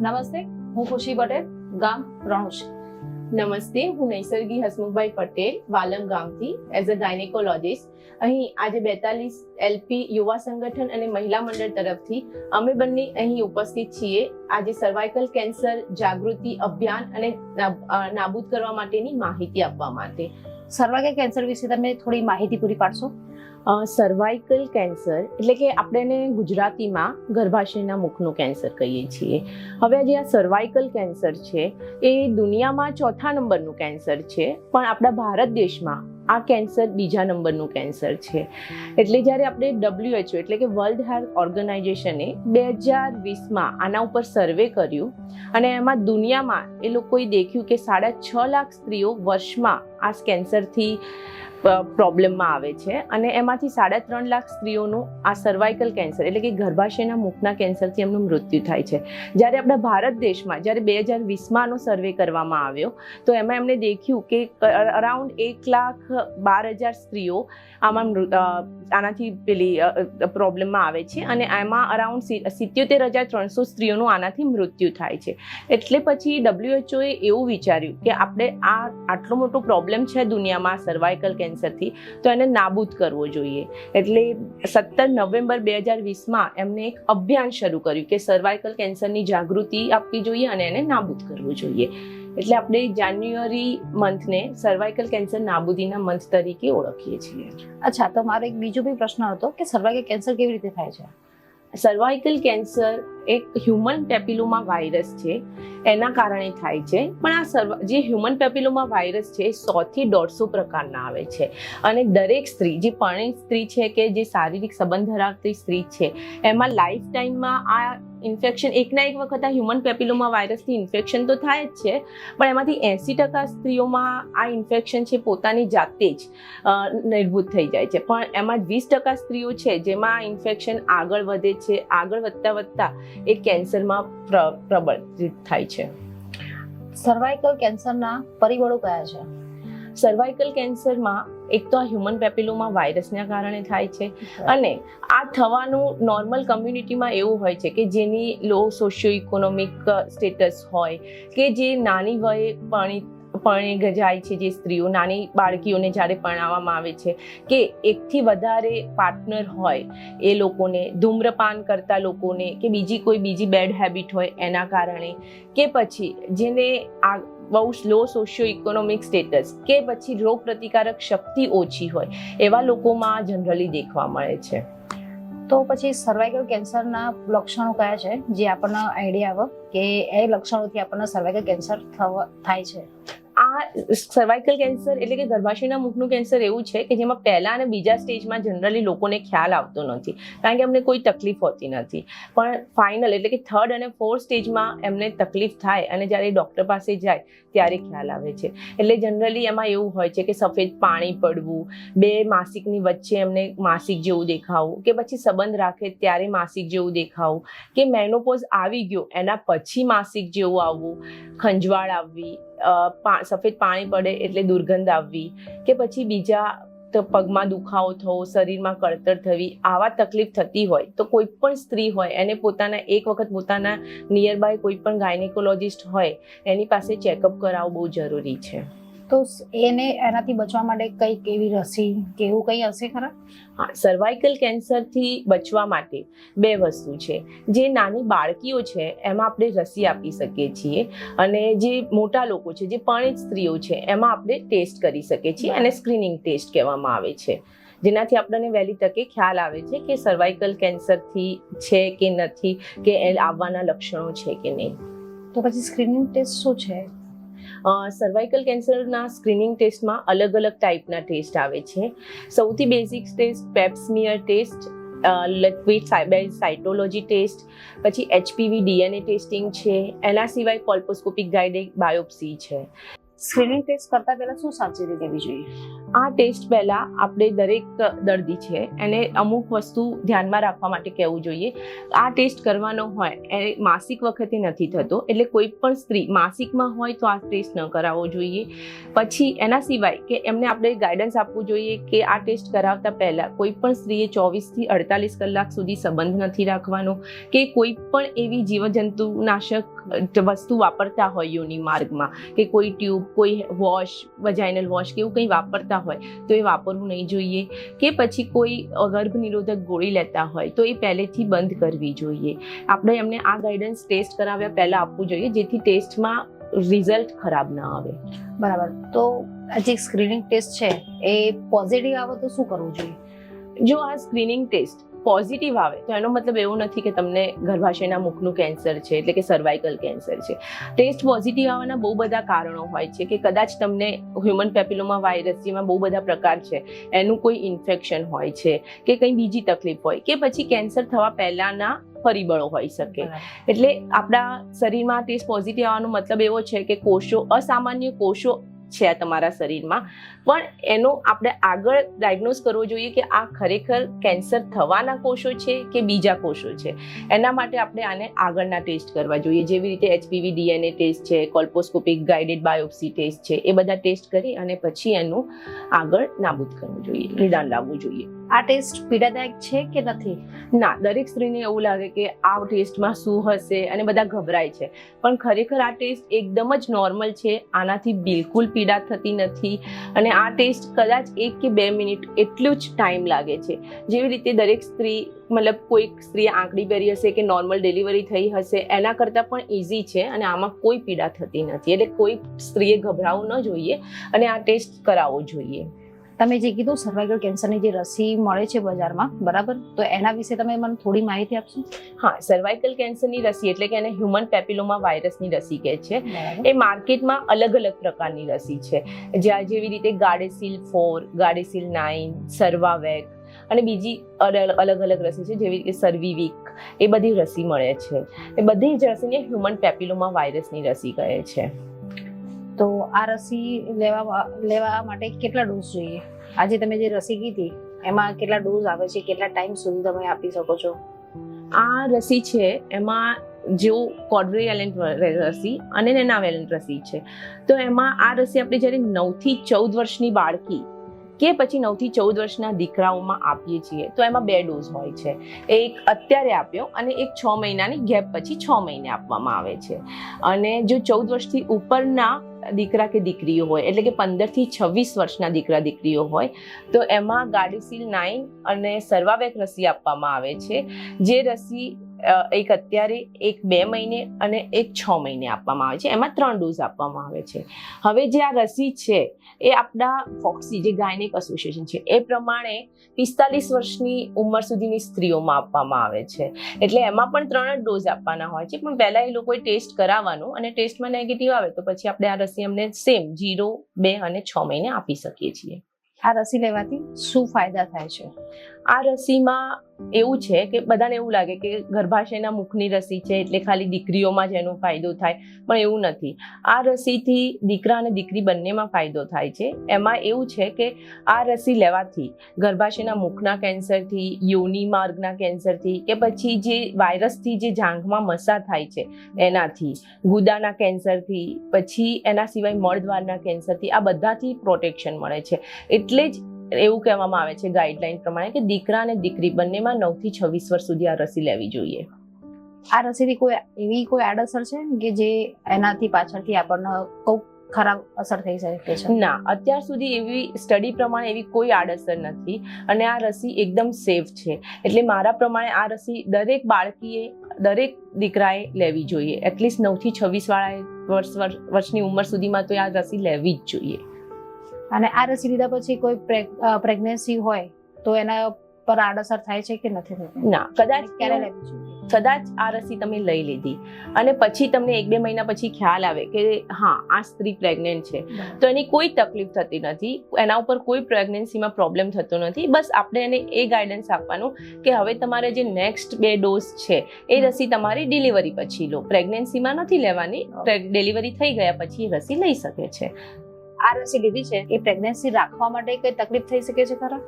નમસ્તે, હું ખુશી પટેલ, ગામ રણુશ. નમસ્તે, હું નૈસર્ગી હસમુખભાઈ પટેલ, વાલમ ગામથી એઝ અ ગાયનેકોલોજિસ્ટ અહીં આજે બેતાલીસ એલપી યુવા સંગઠન અને મહિલા મંડળ તરફથી અમે બંને અહીં ઉપસ્થિત છીએ. આજે સર્વાઇકલ કેન્સર જાગૃતિ અભિયાન અને નાબૂદ કરવા માટેની માહિતી આપવા માટે. સર્વાઇકલ કેન્સર વિશે તમે થોડી માહિતી પૂરી પાડશો? સર્વાઇકલ કેન્સર એટલે કે આપણે એને ગુજરાતીમાં ગર્ભાશયના મુખનું કેન્સર કહીએ છીએ. હવે જે આ સર્વાઇકલ કેન્સર છે, એ દુનિયામાં ચોથા નંબરનું કેન્સર છે. પણ આપણા ભારત દેશમાં આ કેન્સર બીજા નંબરનું કેન્સર છે. એટલે જ્યારે આપણે ડબ્લ્યુએચઓ એટલે કે વર્લ્ડ હેલ્થ ઓર્ગેનાઇઝેશને બે હજાર વીસમાં આના ઉપર સર્વે કર્યું અને એમાં દુનિયામાં એ લોકોએ દેખ્યું કે સાડા છ લાખ સ્ત્રીઓ વર્ષમાં આ કેન્સરથી પ્રોબ્લેમમાં આવે છે. અને એમાંથી સાડા ત્રણ લાખ સ્ત્રીઓનું આ સર્વાઇકલ કેન્સર એટલે કે ગર્ભાશયના મુખના કેન્સરથી એમનું મૃત્યુ થાય છે. જ્યારે આપણા ભારત દેશમાં જ્યારે બે હજાર વીસમાં આનો સર્વે કરવામાં આવ્યો, તો એમાં એમણે દેખ્યું કે અરાઉન્ડ એક લાખ બાર હજાર સ્ત્રીઓ આમાં આનાથી પેલી પ્રોબ્લેમમાં આવે છે અને એમાં અરાઉન્ડ સિત્યોતેર હજાર ત્રણસો સ્ત્રીઓનું આનાથી મૃત્યુ થાય છે. એટલે પછી ડબ્લ્યુએચઓએ એવું વિચાર્યું કે આપણે આ આટલો મોટો પ્રોબ્લેમ છે દુનિયામાં સર્વાઇકલ કેન્સરથી તો એને નાબૂદ કરવો જોઈએ. એટલે સત્તર નવેમ્બર બે હજાર વીસમાં એમને એક અભિયાન શરૂ કર્યું કે સર્વાઇકલ કેન્સરની જાગૃતિ આપવી જોઈએ અને એને નાબૂદ કરવું જોઈએ. એટલે આપણે જાન્યુઆરી મંથને સર્વાઇકલ કેન્સર નાબૂદીના મંથ તરીકે ઓળખીએ છીએ. અચ્છા, તો મારો એક બીજો બી પ્રશ્ન હતો કે સર્વાઇકલ કેન્સર કેવી રીતે થાય છે? સર્વાઇકલ કેન્સર એક હ્યુમન પેપિલોમા વાયરસ છે. એના કારણે થાય છે. પણ આ સર્વ જે હ્યુમન પેપિલોમા વાયરસ છે સોથી દોઢસો પ્રકારના આવે છે. અને દરેક સ્ત્રી, જે પરણિત સ્ત્રી છે કે જે શારીરિક સંબંધ ધરાવતી સ્ત્રી છે, એમાં લાઈફ ટાઈમમાં આ ઇન્ફેક્શન એકના એક વખત આ હ્યુમન પેપિલોમા વાયરસથી ઇન્ફેક્શન તો થાય જ છે પણ એમાંથી એંસી ટકા સ્ત્રીઓમાં આ ઇન્ફેક્શન છે પોતાની જાતે જ નિર્ભૂત થઈ જાય છે. પણ એમાં વીસ ટકા સ્ત્રીઓ છે જેમાં આ ઇન્ફેક્શન આગળ વધે છે આગળ વધતા વધતા એ કેન્સરમાં પ્ર- પ્રબળિત થાય છે. સર્વાઇકલ કેન્સરના પરિબળો કયા છે? સર્વાઇકલ કેન્સરમાં એક તો આ હ્યુમન પેપિલોમા વાયરસના કારણે થાય છે. અને આ થવાનું નોર્મલ કમ્યુનિટીમાં એવું હોય છે કે જેની લો સોશિયો ઇકોનોમિક સ્ટેટસ હોય કે જે નાની વયે પરણી પરણે જાય છે જે સ્ત્રીઓ નાની બાળકીઓને જ્યારે પરણાવવામાં આવે છે કે એકથી વધારે પાર્ટનર હોય એ લોકોને ધૂમ્રપાન કરતા લોકોને કે બીજી કોઈ બીજી બેડ હેબિટ હોય એના કારણે કે પછી જેને આ બહુ લો સોશિયો ઇકોનોમિક સ્ટેટસ કે પછી રોગ પ્રતિકારક શક્તિ ઓછી હોય, એવા લોકોમાં જનરલી દેખવા મળે છે. તો પછી સર્વાઇકલ કેન્સરના લક્ષણો કયા છે? જે આપણને આઈડિયા આવે કે એ લક્ષણોથી આપણને સર્વાઇકલ કેન્સર થાય છે. આ સર્વાઇકલ કેન્સર એટલે કે ગર્ભાશયના મુખનું કેન્સર એવું છે કે જેમાં પહેલા અને બીજા સ્ટેજમાં જનરલી લોકોને ખ્યાલ આવતો નથી. કારણ કે એમને કોઈ તકલીફ હોતી નથી. પણ ફાઇનલ એટલે કે થર્ડ અને ફોર્થ સ્ટેજમાં એમને તકલીફ થાય અને જ્યારે ડૉક્ટર પાસે જાય ત્યારે ખ્યાલ આવે છે. એટલે જનરલી એમાં એવું હોય છે કે સફેદ પાણી પડવું બે માસિકની વચ્ચે એમને માસિક જેવું દેખાવું કે પછી સંબંધ રાખે ત્યારે માસિક જેવું દેખાવું કે મેનોપોઝ આવી ગયો એના પછી માસિક જેવું આવવું ખંજવાળ આવવી સફેદ પાણી પડે એટલે દુર્ગંધ આવવી કે પછી બીજા તો, પગમાં દુખાવો થવો, શરીરમાં કળતર થવી, આવા તકલીફ થતી હોય તો કોઈ પણ સ્ત્રી હોય, એને પોતાના, એક વખત પોતાના નિયર બાય કોઈ પણ ગાયનેકોલોજિસ્ટ હોય, એની પાસે ચેકઅપ કરાવવું બહુ જરૂરી છે. તો એને એનાથી બચવા માટે કઈ કેવી રસી કે એવું કંઈ હશે ખરા? હા સર્વાઇકલ કેન્સરથી બચવા માટે બે વસ્તુ છે. જે નાની બાળકીઓ છે એમાં આપણે રસી આપી શકીએ છીએ અને જે મોટા લોકો છે જે પરણિત સ્ત્રીઓ છે એમાં આપણે ટેસ્ટ કરી શકીએ છીએ અને સ્ક્રીનિંગ ટેસ્ટ કહેવામાં આવે છે. જેનાથી આપણને વહેલી તકે ખ્યાલ આવે છે કે સર્વાઇકલ કેન્સરથી છે કે નથી કે આવવાના લક્ષણો છે કે નહીં. તો પછી સ્ક્રીનિંગ ટેસ્ટ શું છે? સર્વાઇકલ કેન્સરના સ્ક્રીનિંગ ટેસ્ટમાં અલગ અલગ ટાઈપના ટેસ્ટ આવે છે. સૌથી basic test pap smear test liquid cytology test પછી એચપીવી ડીએનએ ટેસ્ટિંગ છે. એના સિવાય કોલ્પોસ્કોપિક ગાઈડેડ બાયોપ્સી છે. સ્ક્રીનિંગ ટેસ્ટ કરતા પહેલા શું સાવચેતી લેવી જોઈએ? આ ટેસ્ટ પહેલાં આપણે દરેક દર્દી છે, એને અમુક વસ્તુ ધ્યાનમાં રાખવા માટે કહેવું જોઈએ. આ ટેસ્ટ કરવાનો હોય એ માસિક વખતે નથી થતો, એટલે કોઈ પણ સ્ત્રી માસિકમાં હોય તો આ ટેસ્ટ ન કરાવવો જોઈએ. પછી એના સિવાય કે એમને આપણે ગાઈડન્સ આપવું જોઈએ કે આ ટેસ્ટ કરાવતા પહેલાં કોઈ પણ સ્ત્રીએ ચોવીસથી અડતાલીસ કલાક સુધી સંબંધ નથી રાખવાનો, કે કોઈ પણ એવી જીવજંતુનાશક વસ્તુ વાપરતા હોય યોની માર્ગમાં, કે કોઈ ટ્યુબ કોઈ વોશ વજાઇનલ વોશ કે એવું કંઈ વાપરતા હોય તો એ વાપરવું નહીં જોઈએ કે પછી કોઈ ગર્ભ નિરોધક ગોળી લેતા હોય તો એ પહેલેથી બંધ કરવી જોઈએ. આપણે એમને આ ગાઈડન્સ ટેસ્ટ કરાવ્યા પહેલાં આપવું જોઈએ જેથી ટેસ્ટમાં રિઝલ્ટ ખરાબ ના આવે. બરાબર. તો આ જે સ્ક્રીનિંગ ટેસ્ટ છે એ પોઝિટિવ આવે તો શું કરવું જોઈએ? જો આ સ્ક્રીનિંગ ટેસ્ટ પોઝિટિવ આવે તો એનો મતલબ એવો નથી કે તમને ગર્ભાશયના મુખનું કેન્સર છે એટલે કે સર્વાઇકલ કેન્સર છે. ટેસ્ટ પોઝિટિવ આવવાના બહુ બધા કારણો હોય છે કે કદાચ તમને હ્યુમન પેપિલોમાં વાયરસ જેમાં બહુ બધા પ્રકાર છે એનું કોઈ ઇન્ફેક્શન હોય છે કે કંઈ બીજી તકલીફ હોય કે પછી કેન્સર થવા પહેલાંના પરિબળો હોઈ શકે. એટલે આપણા શરીરમાં ટેસ્ટ પોઝિટિવ આવવાનો મતલબ એવો છે કે કોષો અસામાન્ય કોષો છે તમારા શરીરમાં. પણ એનો આપણે આગળ ડાયગ્નોઝ કરવો જોઈએ કે આ ખરેખર કેન્સર થવાના કોષો છે કે બીજા કોષો છે? એના માટે આપણે આને આગળના ટેસ્ટ કરવા જોઈએ. જેવી રીતે એચપીવી ડીએનએ ટેસ્ટ છે કોલ્પોસ્કોપિક ગાઇડેડ બાયોપ્સી ટેસ્ટ છે એ બધા ટેસ્ટ કરી અને પછી એનું આગળ નાબૂદ કરવું જોઈએ નિદાન લાવવું જોઈએ. આ ટેસ્ટ પીડાદાયક છે કે નથી? ના દરેક સ્ત્રીને એવું લાગે કે આ ટેસ્ટમાં શું હશે અને બધા ગભરાય છે. પણ ખરેખર આ ટેસ્ટ એકદમ જ નોર્મલ છે. આનાથી બિલકુલ પીડા થતી નથી અને આ ટેસ્ટ કદાચ એક કે બે મિનિટ એટલું જ ટાઈમ લાગે છે. જેવી રીતે દરેક સ્ત્રી, મતલબ કોઈક સ્ત્રી આંકડી પહેરી હશે કે નોર્મલ ડિલિવરી થઈ હશે, એના કરતાં પણ ઇઝી છે અને આમાં કોઈ પીડા થતી નથી. એટલે કોઈ સ્ત્રીએ ગભરાવું ન જોઈએ અને આ ટેસ્ટ કરાવવો જોઈએ. તમે જે કીધું સર્વાઇકલ કેન્સરની જે રસી મળે છે બજારમાં બરાબર? તો એના વિશે તમે મને થોડી માહિતી આપશો? હા સર્વાઇકલ કેન્સરની રસી એટલે કે એને હ્યુમન પેપિલોમા વાયરસની રસી કહે છે. એ માર્કેટમાં અલગ અલગ પ્રકારની રસી છે. જ્યાં જેવી રીતે ગાડેસિલ ફોર ગાડેસિલ નાઇન સર્વાવેક અને બીજી અલગ અલગ અલગ રસી છે જેવી રીતે સર્વિવિક એ બધી રસી મળે છે. એ બધી જ રસીને હ્યુમન પેપિલોમા વાયરસની રસી કહે છે. તો આ રસી લેવા લેવા માટે કેટલા ડોઝ જોઈએ? આજે તમે જે રસી કીધી, એમાં કેટલા ડોઝ આવે છે, કેટલા ટાઈમ સુધી તમે આપી શકો છો? આ રસી છે, એમાં જેઓ કોડ્રીએલેન્ટ રસી અને નેનાવેલેન્ટ રસી છે. તો એમાં આ રસી આપણે જ્યારે નવથી ચૌદ વર્ષની બાળકી કે પછી નવથી ચૌદ વર્ષના દીકરાઓમાં આપીએ છીએ, તો એમાં બે ડોઝ હોય છે. એક અત્યારે આપ્યો અને એક છ મહિનાની ગેપ પછી છ મહિને આપવામાં આવે છે. અને જો ચૌદ વર્ષથી ઉપરના દીકરા કે દીકરીઓ હોય, એટલે કે પંદરથી છવ્વીસ વર્ષના દીકરા દીકરીઓ હોય, તો એમાં ગાર્ડિસિલ નાઇન અને સર્વાવેક રસી આપવામાં આવે છે. જે રસી એક અત્યારે એક બે મહિને અને એક છ મહિને આપવામાં આવે છે. એમાં ત્રણ ડોઝ આપવામાં આવે છે. હવે જે આ રસી છે એ આપણા ફોક્સી જે ગાયનિક એસોસિએશન છે, એ પ્રમાણે પિસ્તાલીસ વર્ષની ઉંમર સુધીની સ્ત્રીઓમાં આપવામાં આવે છે. એટલે એમાં પણ ત્રણ જ ડોઝ આપવાના હોય છે, પણ પહેલાં એ લોકોએ ટેસ્ટ કરાવવાનું અને ટેસ્ટમાં નેગેટિવ આવે તો પછી આપણે આ રસી અમને સેમ જીરો બે અને છ મહિને આપી શકીએ છીએ. આ રસી લેવાથી શું ફાયદા થાય છે? આ રસીમાં એવું છે કે બધાને એવું લાગે કે ગર્ભાશયના મુખની રસી છે એટલે ખાલી દીકરીઓમાં જ એનો ફાયદો થાય, પણ એવું નથી. આ રસીથી દીકરા અને દીકરી બંનેમાં ફાયદો થાય છે. એમાં એવું છે કે આ રસી લેવાથી ગર્ભાશયના મુખના કેન્સરથી, યોની માર્ગના કેન્સરથી કે પછી જે વાયરસથી જે જાંઘમાં મસા થાય છે એનાથી, ગુદાના કેન્સરથી, પછી એના સિવાય મળદ્વારના કેન્સરથી આ બધાથી પ્રોટેક્શન મળે છે. એટલે જ એવું કહેવામાં આવે છે ગાઈડલાઈન પ્રમાણે કે દીકરા અને દીકરી બંનેમાં નવથી છવ્વીસ વર્ષ સુધી આ રસી લેવી જોઈએ. આ રસીથી કોઈ એવી કોઈ આડઅસર છે કે જે એનાથી પાછળથી આપણને કોઈ ખરાબ અસર થઈ શકે છે? ના અત્યાર સુધી એવી સ્ટડી પ્રમાણે એવી કોઈ આડઅસર નથી અને આ રસી એકદમ સેફ છે. એટલે મારા પ્રમાણે આ રસી દરેક બાળકીએ દરેક દીકરાએ લેવી જોઈએ. એટલીસ્ટ નવથી છવ્વીસ વાળાએ વર્ષ વર્ષ- વર્ષની ઉંમર સુધીમાં તો આ રસી લેવી જ જોઈએ. અને આ રસી લીધા પછી કોઈ પ્રેગ્નન્સી હોય તો એના પર આડઅસર થાય છે કે નથી થતી? ના કદાચ ક્યારે લેવી જોઈએ? કદાચ આ રસી તમે લઈ લીધી અને પછી તમને એક બે મહિના પછી ખ્યાલ આવે કે હા આ સ્ત્રી પ્રેગ્નેન્ટ છે. તો એની કોઈ તકલીફ થતી નથી એના ઉપર કોઈ પ્રેગ્નન્સીમાં પ્રોબ્લેમ થતો નથી. બસ આપણે એને એ ગાઈડન્સ આપવાનું કે હવે તમારે જે નેક્સ્ટ બે ડોઝ છે એ રસી તમારી ડિલિવરી પછી લો. પ્રેગ્નન્સીમાં નથી લેવાની ડિલિવરી થઈ ગયા પછી રસી લઈ શકે છે. આ રસી લીધી છે એ પ્રેગ્નન્સી રાખવા માટે કઈ તકલીફ થઈ શકે છે ખરા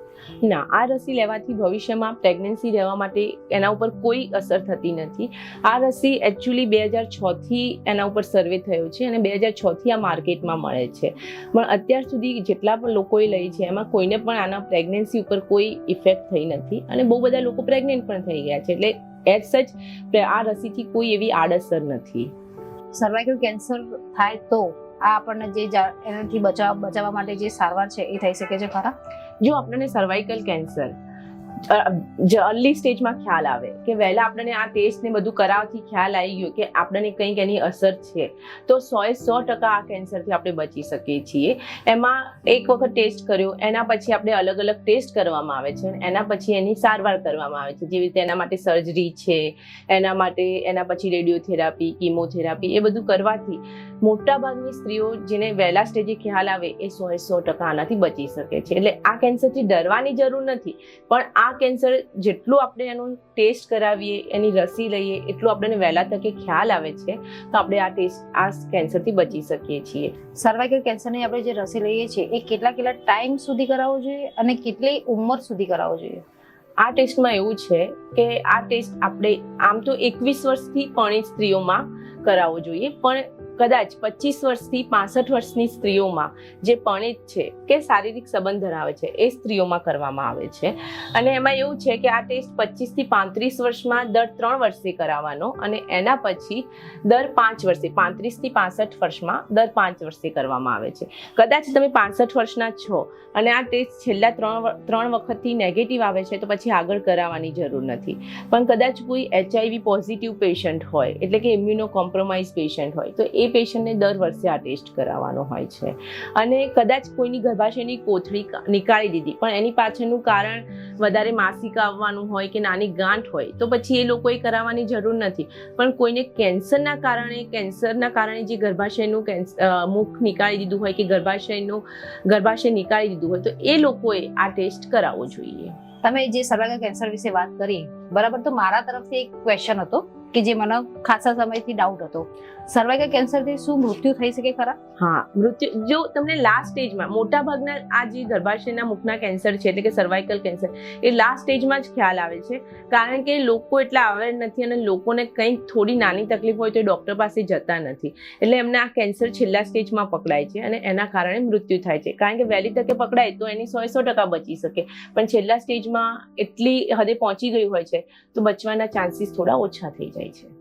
ના આ રસી લેવાથી ભવિષ્યમાં પ્રેગ્નન્સી રહેવા માટે એના ઉપર કોઈ અસર થતી નથી. આ રસી એકચ્યુઅલી બે હજાર છથી એના ઉપર સર્વે થયો છે અને બે હજાર છથી આ માર્કેટમાં મળે છે. પણ અત્યાર સુધી જેટલા પણ લોકોએ લઈ છે એમાં કોઈને પણ આના પ્રેગ્નન્સી ઉપર કોઈ ઇફેક્ટ થઈ નથી અને બહુ બધા લોકો પ્રેગ્નેન્ટ પણ થઈ ગયા છે. એટલે એઝ સચ આ રસીથી કોઈ એવી આડઅસર નથી. સર્વાઇકલ કેન્સર થાય તો આ આપણને જે એનાથી બચાવ, બચાવવા માટે જે સારવાર છે એ થઈ શકે છે ખરા? જો આપણને સર્વાઇકલ કેન્સર અર્લી સ્ટેજમાં ખ્યાલ આવે, કે વહેલા આપણને આ ટેસ્ટ ને બધું કરાવથી ખ્યાલ આવી ગયો કે આપણને કંઈક એની અસર છે, તો સો એ સો ટકા આ કેન્સરથી આપણે બચી શકીએ છીએ. એમાં એક વખત ટેસ્ટ કર્યો, એના પછી આપણે અલગ અલગ ટેસ્ટ કરવામાં આવે છે એના પછી એની સારવાર કરવામાં આવે છે. જેવી રીતે એના માટે સર્જરી છે, એના માટે, એના પછી રેડિયોથેરાપી કિમોથેરાપી એ બધું કરવાથી મોટાભાગની સ્ત્રીઓ જેને વહેલા સ્ટેજે ખ્યાલ આવે એ સો એ સો ટકા આનાથી બચી શકે છે. એટલે આ કેન્સરથી ડરવાની જરૂર નથી પણ આ કેન્સર જેટલું આપણે એનું ટેસ્ટ કરાવીએ એની રસી લઈએ એટલું આપણને વહેલા તકે ખ્યાલ આવે છે તો આપણે આ ટેસ્ટ આ કેન્સરથી બચી શકીએ છીએ. સર્વાઇકલ કેન્સરની આપણે જે રસી લઈએ છીએ એ કેટલા કેટલા ટાઈમ સુધી કરાવવો જોઈએ અને કેટલી ઉંમર સુધી કરાવવો જોઈએ? આ ટેસ્ટમાં એવું છે કે આ ટેસ્ટ આપણે આમ તો એકવીસ વર્ષથી પણ સ્ત્રીઓમાં કરાવવો જોઈએ પણ કદાચ પચીસ વર્ષથી પાસઠ વર્ષની સ્ત્રીઓમાં જે પણિત છે, કે શારીરિક સંબંધ ધરાવે છે, એ સ્ત્રીઓમાં કરવામાં આવે છે. અને એમાં એવું છે કે આ ટેસ્ટ પચીસથી પાંત્રીસ વર્ષમાં દર ત્રણ વર્ષે કરાવવાનો અને એના પછી દર પાંચ વર્ષે, પાંત્રીસથી પાસઠ વર્ષમાં દર પાંચ વર્ષે કરવામાં આવે છે. કદાચ તમે પાસઠ વર્ષના છો અને આ ટેસ્ટ છેલ્લા ત્રણ ત્રણ વખતથી નેગેટિવ આવે છે તો પછી આગળ કરાવવાની જરૂર નથી. પણ કદાચ કોઈ એચઆઈવી પોઝિટિવ પેશન્ટ હોય, એટલે કે ઇમ્યુનો કોમ્પ્રોમાઇઝ પેશન્ટ હોય, તો એ પેશન્ટને દર વર્ષે આ ટેસ્ટ કરાવવાનો હોય છે. અને કદાચ કોઈની ગર્ભાશયની કોથળી નીકાળી દીધી, પણ એની પાછળનું કારણ વધારે માસિક આવવાનું હોય કે નાની ગાંઠ હોય, તો પછી એ લોકોએ કરાવવાની જરૂર નથી. પણ કોઈને કેન્સરના કારણે કેન્સરના કારણે જે ગર્ભાશયનું મુખ નીકાળી દીધું હોય કે ગર્ભાશયનું ગર્ભાશય નીકાળી દીધું હોય, તો એ લોકોએ આ ટેસ્ટ કરાવવો જોઈએ. તમે જે સર્વાઇકલ કેન્સર વિશે વાત કરી, બરાબર, તો મારા તરફથી એક ક્વેશ્ચન હતો કે જે મને ખાસા સમયથી ડાઉટ હતો. સર્વાઇકલ કેન્સરથી શું મૃત્યુ થઈ શકે ખરા? હા, મૃત્યુ, જો તમને લાસ્ટ સ્ટેજમાં મોટા ભાગના આ જે ગર્ભાશયના મુખના કેન્સર છે, એટલે કે સર્વાઇકલ કેન્સર એ લાસ્ટ સ્ટેજમાં જ ખ્યાલ આવે છે. કારણ કે લોકો એટલા અવેર નથી અને લોકોને કંઈક થોડી નાની તકલીફ હોય તો ડૉક્ટર પાસે જતા નથી. એટલે એમને આ કેન્સર છેલ્લા સ્ટેજમાં પકડાય છે અને એના કારણે મૃત્યુ થાય છે. કારણ કે વહેલી તકે પકડાય તો એની સો સો ટકા બચી શકે. પણ છેલ્લા સ્ટેજમાં એટલી હદે પહોંચી ગયું હોય છે, તો બચવાના ચાન્સીસ થોડા ઓછા થઈ જાય છે.